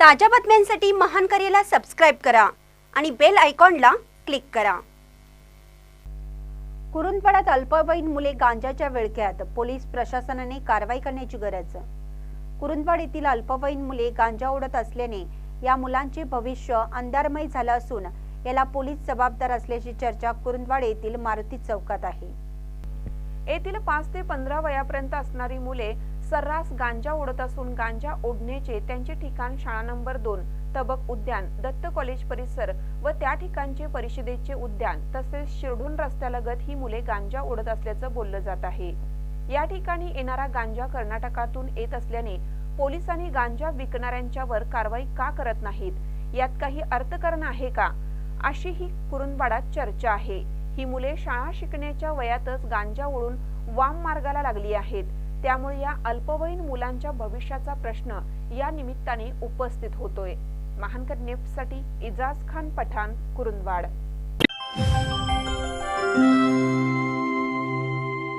ताज्या बातम्यांसाठी महान करेला सबस्क्राईब करा आणि बेल आयकॉनला क्लिक करा. कुरुंदपाड्यात अल्पवयीन मुले गांजाच्या विळख्यात. पोलीस प्रशासनाने कारवाई करण्याची गरज. कुरुंदवाड येथील अल्पवयीन मुले गांजा ओढत असल्याने या मुलांचे भविष्य अंधारमय झालं असून याला पोलीस जबाबदार असल्याची चर्चा कुरुंदवाड येथील मारुती चौकात आहे. येथील पाच ते पंधरा वयापर्यंत असणारी मुले सर्रास गांजा ओढत असून गांजा ओढण्याचे त्यांचे ठिकाण शाळा नंबर दोन तबक उद्यान दत्त कॉलेज परिसर व त्या ठिकाणचे परिषदेचे उद्यान तसेच शिरढोण रस्त्यालगत ही मुले गांजा ओढत असल्याचं बोललं जात आहे. या ठिकाणी येणारा गांजा कर्नाटकातून येत असल्याने पोलिसांनी गांजा विकणाऱ्यांच्यावर कारवाई का करत नाहीत? यात काही अर्थकारण आहे का? अशी ही कुरुंदवाडात चर्चा आहे. ही मुले शाळा शिकण्याच्या वयातच गांजा ओढून वाम मार्गाला लागली आहेत. त्यामुळे या अल्पवयीन मुलांच्या भविष्याचा प्रश्न या निमित्ताने उपस्थित होतोय. महानकर नेफ्टसाठी इजाज खान पठाण कुरुंदवाड.